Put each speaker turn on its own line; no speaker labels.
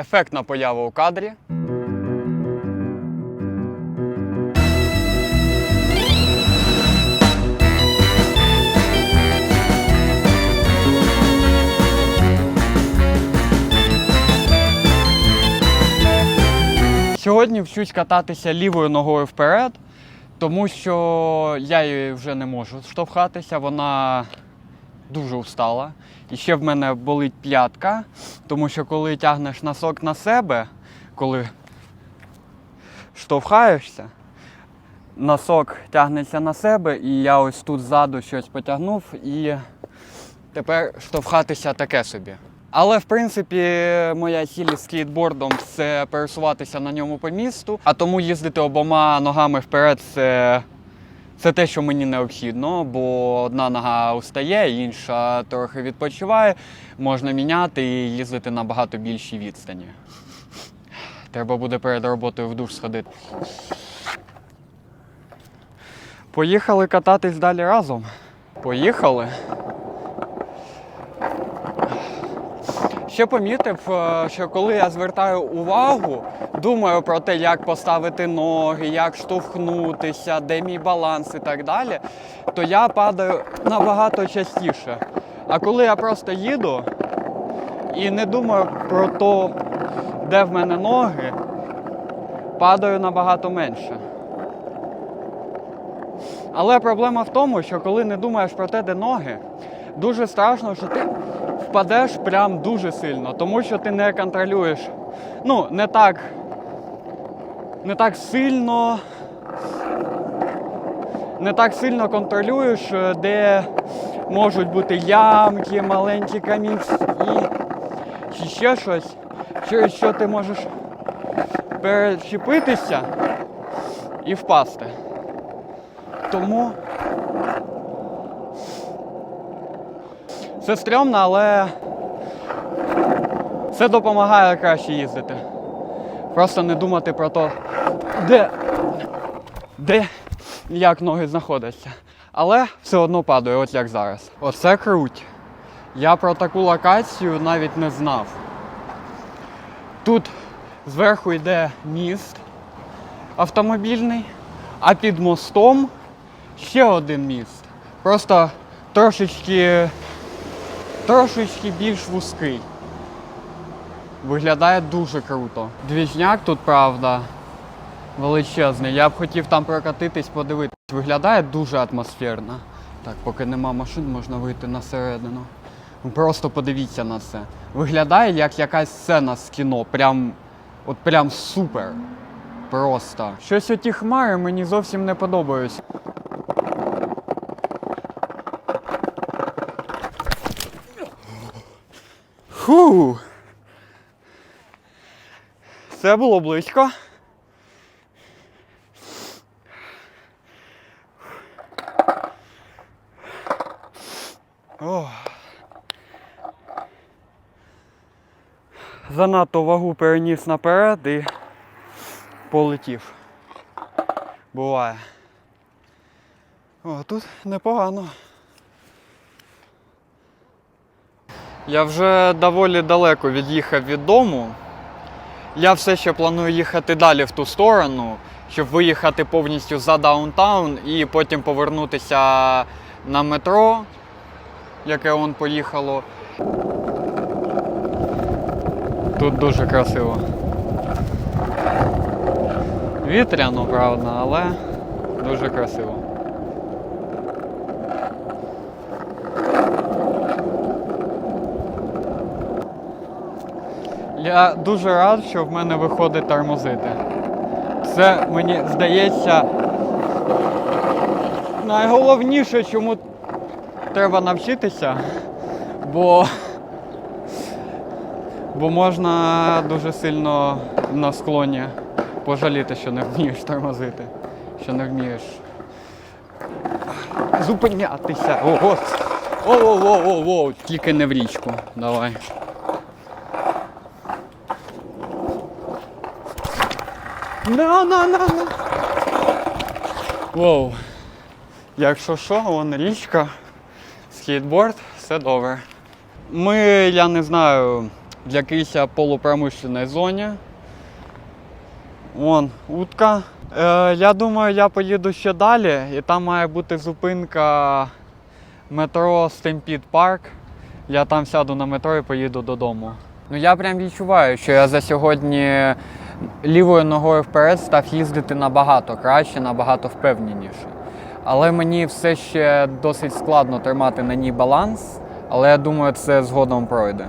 Ефектна поява у кадрі. Сьогодні вчусь кататися лівою ногою вперед, тому що я її вже не можу штовхатися, вона дуже устала. І ще в мене болить п'ятка, тому що коли тягнеш носок на себе, коли штовхаєшся, носок тягнеться на себе, і я ось тут ззаду щось потягнув, і тепер штовхатися таке собі. Але в принципі моя ціль з скейтбордом це пересуватися на ньому по місту, а тому їздити обома ногами вперед це, це те, що мені необхідно, бо одна нога устає, інша трохи відпочиває. Можна міняти і їздити на багато більшій відстані. Треба буде перед роботою в душ сходити. Поїхали кататись далі разом. Поїхали. Ще помітив, е, що коли я звертаю увагу, думаю про те, як поставити ноги, як штовхнутися, де мій баланс і так далі, то я падаю набагато частіше. А коли я просто їду і не думаю про те, де в мене ноги, падаю набагато менше. Але проблема в тому, що коли не думаєш про те, де ноги, дуже страшно, що ти впадеш прям дуже сильно, тому що ти не контролюєш. Ну, не так, не так сильно. Не так сильно контролюєш, е, де можуть бути ямки, маленькі камінці чи ще щось, через що ти можеш перечепитися і впасти. Тому це стрьомно, але це допомагає краще їздити. Просто не думати про те, де, де як ноги знаходяться. Але все одно падаю, от як зараз. Оце круть. Я про таку локацію навіть не знав. Тут зверху йде міст автомобільний, а під мостом ще один міст. Просто трошечки, трошечки більш вузький. Виглядає дуже круто. Двіжняк тут, правда, величезний. Я б хотів там прокатитись, подивитись. Виглядає дуже атмосферно. Так, поки нема машин, можна вийти на середину. Ну, Просто подивіться на це. Виглядає як якась сцена з кіно. Прям, от прям супер. Просто. Щось оті хмари мені зовсім не подобаються. Фу. Це було близько. Ох. Занадто вагу переніс наперед і полетів. Буває. О, тут непогано. Я вже доволі далеко від'їхав від дому. Я все ще планую їхати далі в ту сторону, щоб виїхати повністю за даунтаун і потім повернутися на метро, яке он поїхало. Тут дуже красиво. Вітряно, правда, але дуже красиво. Я дуже рад, що в мене виходить тормозити. Це мені здається найголовніше, чому треба навчитися, бо, бо можна дуже сильно на склоні пожаліти, що не вмієш тормозити, що не вмієш зупинятися. Ого! О-о-о-о-о! Тільки не в річку. Давай. На, на, на, на. Воу. Якщо що, вон річка, скейтборд, все добре. Ми, я не знаю, в якійсь полупромишленій зоні. Вон утка. Е, я думаю, я поїду ще далі, і там має бути зупинка метро Стемпід Парк. Я там сяду на метро і поїду додому. Ну я прям відчуваю, що я за сьогодні лівою ногою вперед став їздити набагато краще, набагато впевненіше. Але мені все ще досить складно тримати на ній баланс, але я думаю, це згодом пройде.